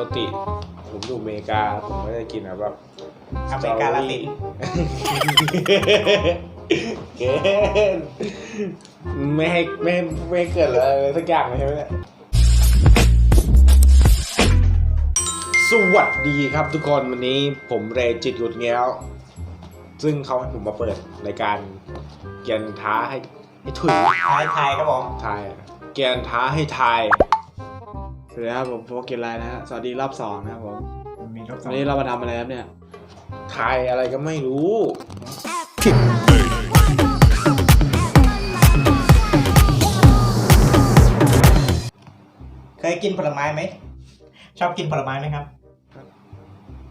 กติผมอยู่อเมริกาผมไม่ได้กินอะแบบอเมริกาลาตินเกินไม่ให้ไม่ให้ไม่ให้เกิดอะไรสักอย่างเลยใช่ไหมเนี่ยสวัสดีครับทุกคนวันนี้ผมเรจิตหยุดเงี้ยว ซึ่งเขาให้ผมมาเปิดรายการเกียนท้าให้ให้ถุยทายทายครับผมทายอะเกียนท้าให้ทาย สวัสดีครับผมโฟกเกนไลน์นะฮะสวัสดีรอบสองนะครับผมมีรถสอวังนนี้เรามาทำอะไรครับเนี่ยทายอะไรก็ไม่รู้ เคยกินผลไม้ไหม ชอบกินผลไม้ไหมครับ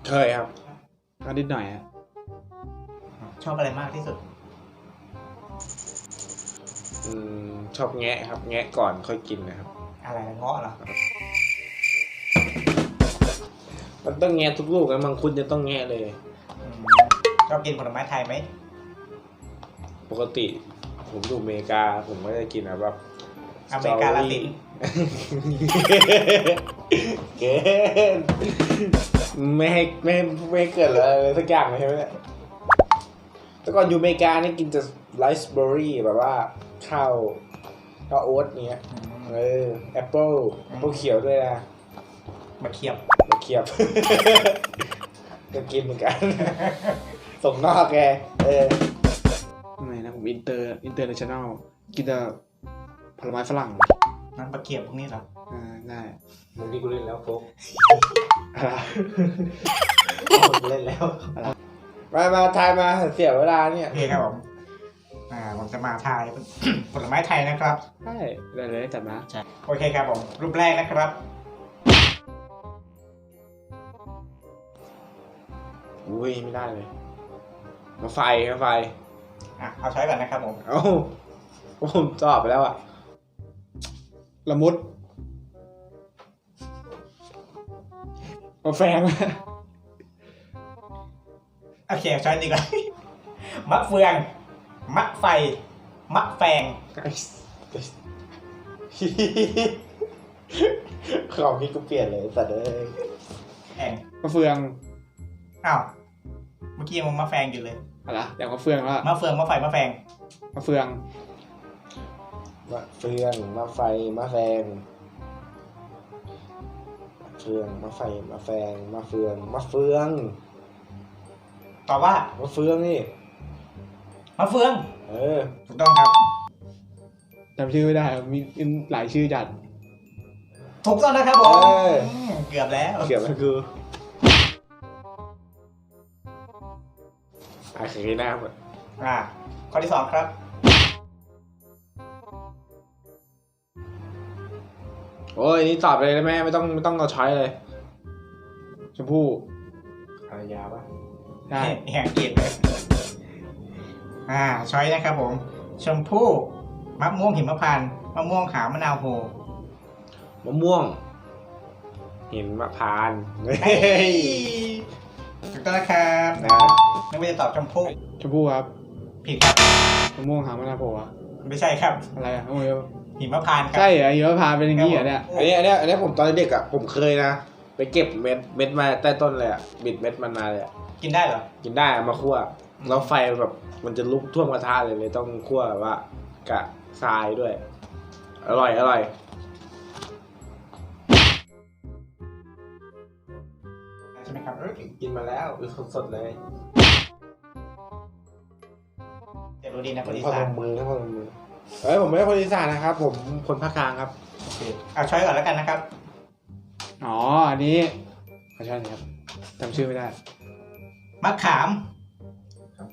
เคยครับก็นิดหน่อยฮะชอบอะไรมากที่สุด อืมชอบแงะครับ แงะก่อนค่อยกินนะครับอะไรนะเงาะเหรอ มันต้องแงะทุกลูกนะมังคุดจะต้องแงะเลย อืมชอบกินผลไม้ไทยไหมปกติ ผมอยู่อเมริกา ผมไม่ได้กินอะแบบอเมริกาลาติน เกินไม่ให้ไม่ให้ไม่ให้เกิดอะไรสักอย่างเลยใช่ไหมเนี่ยแต่ก่อนอยู่อเมริกานี่กินแต่ไรซ์เบอร์รี่แบบว่าข้าวข้าวโอ๊ตเนี้ยเออแอปเปิลแอปเปิลเขียวด้วยนะ มาเคียบมาเขียบ ก็กินเหมือนกันส่งนอกแก เออไม่นะ ผมอินเตอร์อินเตอร์เนชั่นแนลกินแต่ผลไม้ฝรั่งนั่นปลาเคียบพวกนี้เหรออ่าได้มึงนี่กูเล่นแล้วโฟกอะไรเล่นแล้ว มา มาทายมาเสียเวลาเนี่ยโอเคครับผม อ่าผมจะมาทายผลไม้ไทยนะครับได้ได้เลยจัดมา โอเคครับผม รูปแรกนะครับ อุ้ยไม่ได้เลย มาไฟมาไฟอะเอาช้อยก่อนนะครับผมเอ้าผมตอบไปแล้วอะละมุดมาแฟงโอเคเอาช้อยดีกว่ามะเฟือง มะไฟ มะแฟงของพี่กูเปลี่ยนเลยสัตว์เอ้ยแองมะเฟือง อ้าว เมื่อกี้ยังมะแฟงอยู่เลยอะไรอย่างมะเฟืองแล้วมะเฟืองมะไฟมะแฟง มะเฟืองมะเฟืองมะไฟมะแฟงมะเฟืองมะไฟมะแฟงมะเฟืองมะเฟืองตอบว่ามะเฟืองนี่มะเฟือง เออ ถูกต้องครับ จำชื่อไม่ได้มีหลายชื่อจัด ถูกต้องนะครับผมเออมเกือบแล้วเกี่ยวกับกูโอเคหน้าหมดอ่า ข้อที่สองครับ โอ้ยนี่ตอบเลยได้ไหมไม่ต้องไม่ต้องเอาช้อยเลยชมพู่ภรรยาปะได้แห่งเกียรติเลยอ่า ช้อยนะครับผม ชมพู่มะม่วงหิมพานต์มะม่วงขาวมะนาวโฮมะม่วง หินมะพร้านเฮ้เฮ้ยยถูก ต้องนะครับนะนึกว่าจะตอบชมพู่ชมพู่ครับผิดครับมะม่วงหางมะนาวโผล่อะไม่ใช่ครับ อะไรอะโอ้ยหิมพานต์ครับ ใช่เหรอเยอะพาเป็นอย่างนี้เหรอเนี่ยอันนี้อันนี้อันนี้ผมตอนเด็กอะผมเคยนะ ไปเก็บเม็ดเม็ดมาใต้ต้นเลยอะบิดเม็ดมันมาเลยอะกินได้เหรอ กินได้เอามาคั่วแล้วไฟแบบมันจะลุกท่วมกระทะเลยเลยต้องคั่วแบบว่ากะทรายด้วย อร่อยอร่อย ครับเอ้ยกินมาแล้วสดๆเลยเดี๋ยวรู้ดีนะคนอีพอสาลนงมือครับพอลงมือเอ้ยผมไม่ใช่คนอีสานนะครับ ผมคนภาคกลางครับโอเคเอาช้อยก่อนแล้วกันนะครับ อ๋ออันนี้ขอใช่ครับจำชื่อไม่ได้มะขาม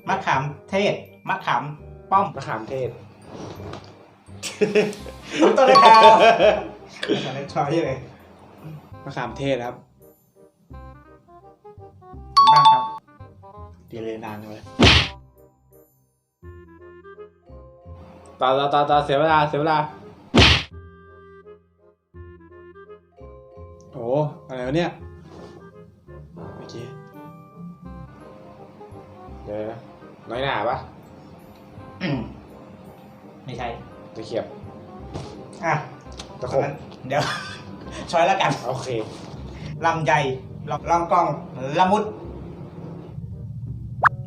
มะขามเทศ มะขามป้อมมะขามเทศถูกต้องนะครับอันนี้ช้อยเลยมะขามเทศครับ บ้างครับดีเลยนานเลยต่อต่อต่อต่อเสียเวลาเสียเวลาโอ้อะไรวะเนี่ยโอเคเดี๋ยวนะน้อยหนาปะอืมไม่ใช่ตะเขียบอะตะขตอนบนั้นเดี๋ยว ช้อยแล้วกัน โอเคลำไยลำลองกองละมุด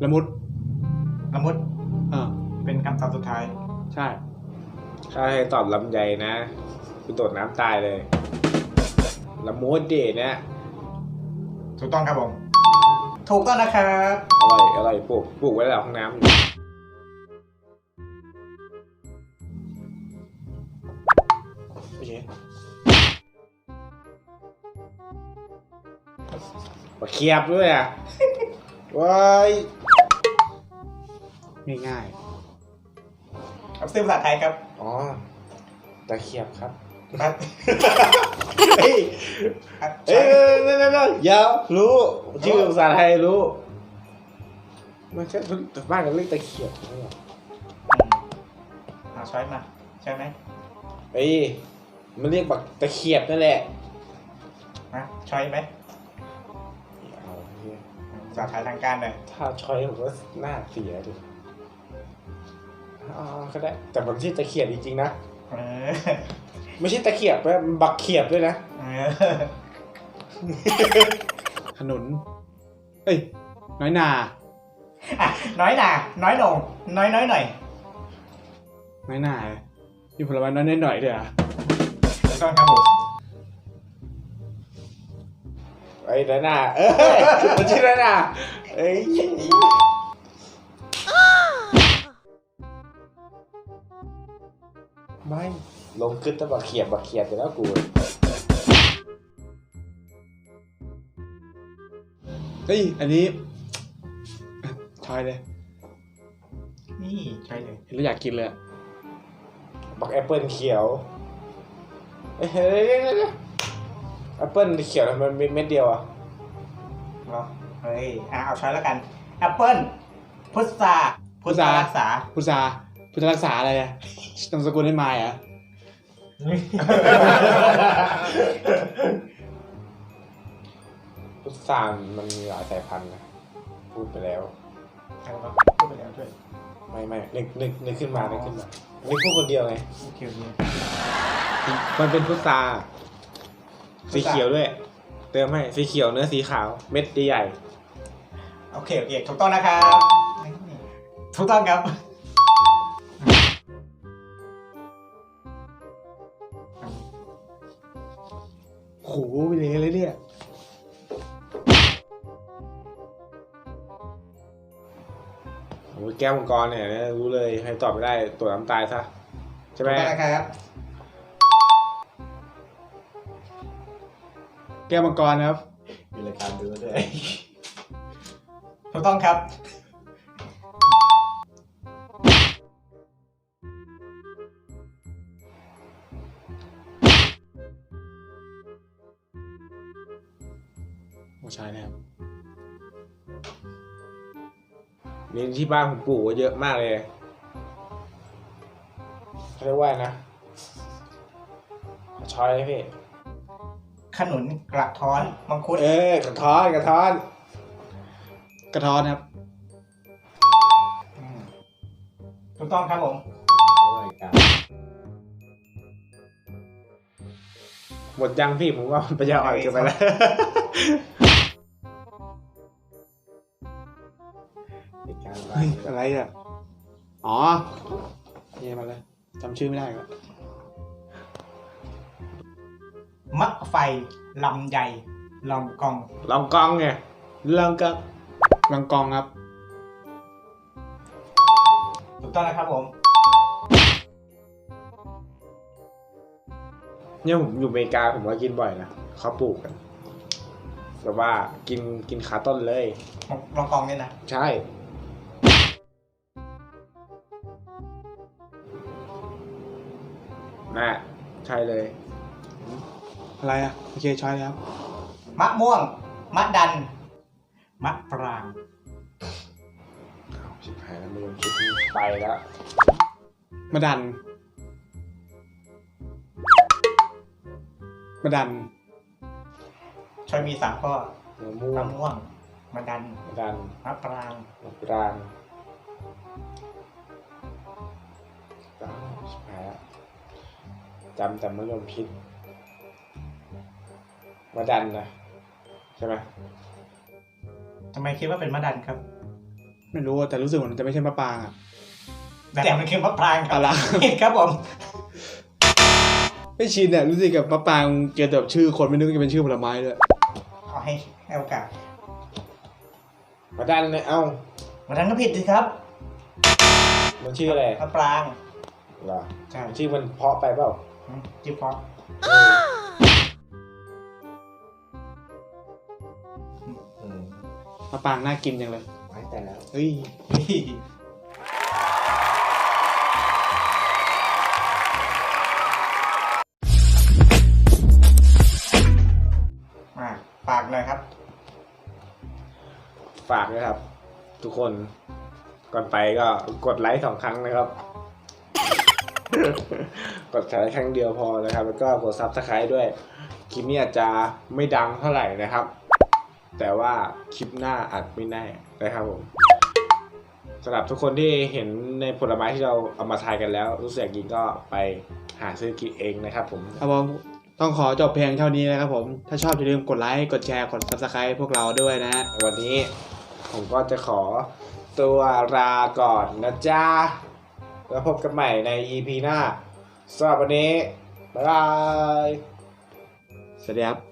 ละมุดละมุดเออเป็นคำตอบสุดท้าย ใช่ ถ้าให้ตอบลำไยนะกูโดดน้ำตายเลยละมุดเดนะถูกต้องครับผม ถูกต้องนะครับอร่อยอร่อยปลูกปลูกไว้แล้วห้องน้ำอยู่โอเคปลาเคียบด้วยอะ ว้าย ง่ายครับซื้อภาษาไทยครับอ๋อ ตะเคียบครับ ครับเฮ้ยครับเอ้ยนั่นนั่นนั่นเดี๋ยวรู้ ชื่อภาษาไทยรู้ มันแค่บ้านกันเรียกตะเคียบไม่หรอเอาช้อยมาใช่ไหมเฮ้ยมันเรียกบักตะเคียบนั่นแหละนะช้อยไหมเอาเหี้ยภาษาไทยทางการเลยถ้าช้อยผมก็หน้าเสียดิ อ๋อก็ได้ แต่มันชื่อตะเคียบจริงๆนะ เออไม่ใช่ตะเคียบนะมันบักเขียบด้วยนะ เออๆขนุน เอ้ย น้อยนา อะน้อยหนาน้อยหนงน้อยน้อยหน่อยน้อยนามีผลไม้น้อยนิดหน่อยเดี๋ยวถูกต้องครับผมไอ้นั่นน่ะเอ้ยมันชื่อนั่นน่ะเอ้ย ไม่ลงกึดแต่บักเขียบบักเขียบไปแล้วกูเฮ้ยอันนี้ชอยเลยนี่ใช่เลยเห็นแล้วอยากกินเลยอะบักแอปเปิลเขียวเอ้ยเฮ้ยเดี๋ยวเดี๋ยวเดี๋ยวแอปเปิลเขียวทำไมมันมีเม็ดเดียวอะเหรอเฮ้ยอะเอาช้อยแล้วกันแอปเปิ้ลพุทราพุทรารักษาพุทรา พุทธรักษาอะไรอะนามสกุลให้มายอะพุทรานมันมีหลายสายพันธุ์นะพูดไปแล้วเอาละพูดไปแล้วด้วยไม่ไม่นึกนึกนึกขึ้นมานึกขึ้นมานึกพูดคนเดียวไงโอเคโอเคมันเป็นพุทราสีเขียวด้วย เติมให้สีเขียวเนื้อสีขาว เม็ดใหญ่โอเคโอเคถูกต้องนะครับถูกต้องครับ ก้วมังกรเนี่ยรู้เลยใครตอบไม่ได้ตัวน้ำตายซะใช่ไหมถูกต้องนะครับ แก้วมังกรนะครับมีรายการดูด้วยถูกต้องครับ โอ้ใช่นะครับ นี่ที่บ้านผมปลูกไว้เยอะมากเลยเขาเรียกว่านะช้อยพี่ขนุนกระท้อนมังคุดเออกระท้อนกระท้อน กระท้อนครับมถูกต้องครับผมหมดยังพี่ผมว่ามันปัญญาอ่อนเกินไปแล้ว ยอะไรอะ อ๋อเย่มาเลยจำชื่อไม่ได้ก็มะไฟลำใหญ่ลองกองลองกองไงลองกองลังกองครับ ถูกต้องนะครับผมเนี่ยผมอยู่อเมริกาผมก็กินบ่อยนะเขาปลูกกันแบบว่ากินกินขาต้นเลย ลองกองเนี่ยนะ ใช่ น่ะใช่เลย อะไรอะ โอเคชอยแล้ว มะม่วง มะดัน มะปรางเอาชิบหายแล้วไม่ยอมคิดไปแล้วมาดัน มาดันชอยมีสามข้อมะม่วมะงม่วง มะดันดันมะปราง มะปรางอ้าวชิบหายแล้ว จำแต่ไม่ยอมคิดมาดันนะใช่ไหมทำไมคิดว่าเป็นมะดันครับ ไม่รู้อะแต่รู้สึกเหมือนจะไม่ใช่มะปรางอะแต่มันคือมะปรางครัอะไรผิดครับผมไม่ชินอะรู้สึกกับมะปรางเกี่ยวกับชื่อคนไม่นึกว่าจะเป็นชื่อผลไม้ด้วยเอาให้ให้โอกาสมาดันเนี่ยเอ้ามะดันก็ผิดสิครับมันชื่ออะไรมะปรางเหรอใช่ ชื่อมันเพราะไปเปล่า จิ๊บพอเอออืมมะปรางน่ากินจังเลย ไว้แต่แล้ว เฮ้ย มาฝากเลยครับ ฝากนะครับ ทุกคน ก่อนไปก็กดไลค์สองครั้งนะครับ กดไลค์ครั้งเดียวพอนะครับ แล้วก็กดซับสไครต์ด้วยคลิปนี้อาจจะไม่ดังเท่าไหร่นะครับ แต่ว่าคลิปหน้าอาจไม่แน่นะครับผมสำหรับทุกคนที่เห็นในผลไม้ที่เราเอามาทายกันแล้ว รู้สึกอยากกินก็ไปหาซื้อกินเองนะครับผมครับผมต้องขอจบเพียงเท่านี้นะครับผม ถ้าชอบอย่าลืมกดไลค์ กดแชร์ กด subscribe พวกเราด้วยนะฮะวันนี้ผมก็จะขอตัวลาก่อนนะจ๊ะ แล้วพบกันใหม่ใน EP หน้าสำหรับวันนี้ บ๊ายบาย สวัสดีครับ